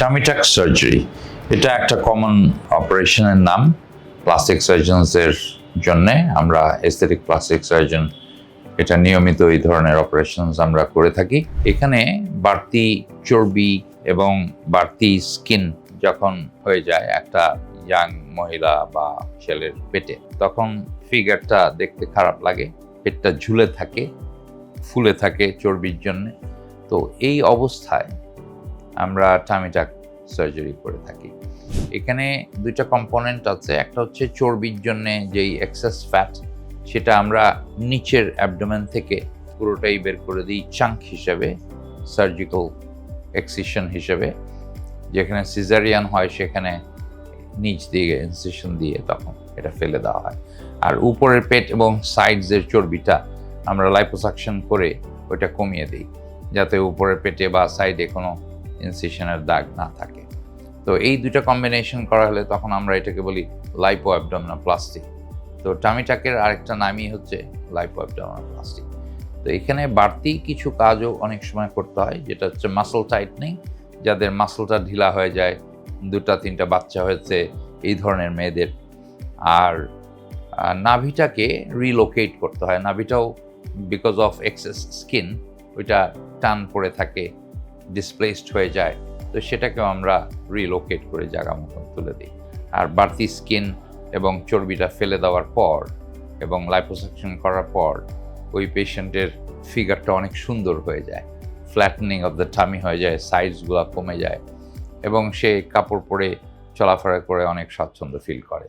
Tummy tuck surgery এটা একটা common অপারেশনের নাম। প্লাস্টিক সার্জনসের জন্যে আমরা এস্থেটিক প্লাস্টিক সার্জন এটা নিয়মিত এই ধরনের অপারেশনস আমরা করে থাকি। এখানে বাড়তি চর্বি এবং বাড়তি স্কিন যখন হয়ে যায় একটা ইয়াং মহিলা বা ছেলের পেটে, তখন ফিগারটা দেখতে খারাপ লাগে, পেটটা ঝুলে থাকে, ফুলে থাকে চর্বির জন্যে। তো এই অবস্থায় আমরা টামিটাক সার্জারি করে থাকি। এখানে দুইটা কম্পোনেন্ট আছে। একটা হচ্ছে চর্বির জন্যে যেই এক্সেস ফ্যাট সেটা আমরা নিচের অ্যাবডোমেন থেকে পুরোটাই বের করে দিই চাঙ্ক হিসেবে সার্জিক্যাল এক্সিশন হিসেবে। যেখানে সিজারিয়ান হয়, সেখানে নিচ দিয়ে ইনসিশন দিয়ে তখন এটা ফেলে দেওয়া হয়। আর উপরের পেট এবং সাইডসের চর্বিটা আমরা লাইপোসাকশন করে ওইটা কমিয়ে দিই, যাতে উপরের পেটে বা সাইডে কোনো ইনসিশনের দাগ না থাকে। তো এই দুটো কম্বিনেশন করা হলে তখন আমরা এটাকে বলি লাইপো প্লাস্টিক তো টামিটাকের আরেকটা নামই হচ্ছে লাইপো প্লাস্টিক তো এখানে বাড়তি কিছু কাজও অনেক সময় করতে হয়, যেটা হচ্ছে মাসল টাইটনিং যাদের মাসলটা ঢিলা হয়ে যায়, দুটা, তিনটা বাচ্চা হয়েছে, এই ধরনের মেয়েদের। আর নাভিটাকে রিলোকেট করতে হয়। নাভিটাও বিকজ অফ এক্সেস স্কিন ওইটা টান পড়ে থাকে ডিসপ্লেসড হয়ে যায়, তো সেটাকেও আমরা রিলোকেট করে জায়গা মতন তুলে দিই। আর বাড়তি স্কিন এবং চর্বিটা ফেলে দেওয়ার পর এবং লাইপোসাকশন করার পর ওই পেশেন্টের ফিগারটা অনেক সুন্দর হয়ে যায়। ফ্ল্যাটনিং অফ দ্য টামি হয়ে যায় সাইজগুলো কমে যায় এবং সে কাপড় পরে চলাফেরা করে অনেক স্বাচ্ছন্দ্য ফিল করে।